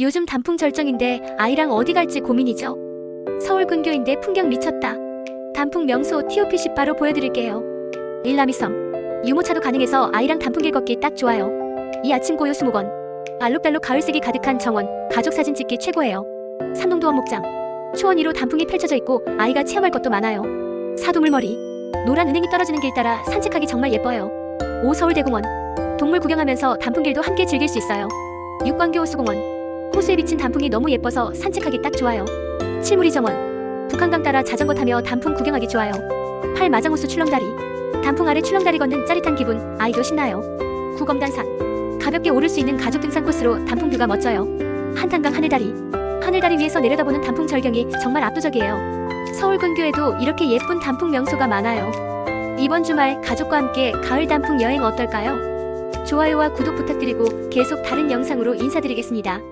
요즘 단풍 절정인데 아이랑 어디 갈지 고민이죠. 서울 근교인데 풍경 미쳤다. 단풍 명소 TOPC 바로 보여드릴게요. 일남이섬. 유모차도 가능해서 아이랑 단풍길 걷기 딱 좋아요. 이 아침 고요 수목원. 알록달록 가을색이 가득한 정원. 가족 사진 찍기 최고예요. 삼동도 원 목장. 초원 위로 단풍이 펼쳐져 있고 아이가 체험할 것도 많아요. 사도물머리. 노란 은행이 떨어지는 길 따라 산책하기 정말 예뻐요. 오서울대공원. 동물 구경하면서 단풍길도 함께 즐길 수 있어요. 육광교 호수공원. 호수에 비친 단풍이 너무 예뻐서 산책하기 딱 좋아요. 칠무리 정원. 북한강 따라 자전거 타며 단풍 구경하기 좋아요. 팔 마장호수 출렁다리. 단풍 아래 출렁다리 걷는 짜릿한 기분, 아이도 신나요. 구검단산. 가볍게 오를 수 있는 가족 등산 코스로 단풍 뷰가 멋져요. 한탄강 하늘다리. 하늘다리 위에서 내려다보는 단풍 절경이 정말 압도적이에요. 서울 근교에도 이렇게 예쁜 단풍 명소가 많아요. 이번 주말 가족과 함께 가을 단풍 여행 어떨까요? 좋아요와 구독 부탁드리고 계속 다른 영상으로 인사드리겠습니다.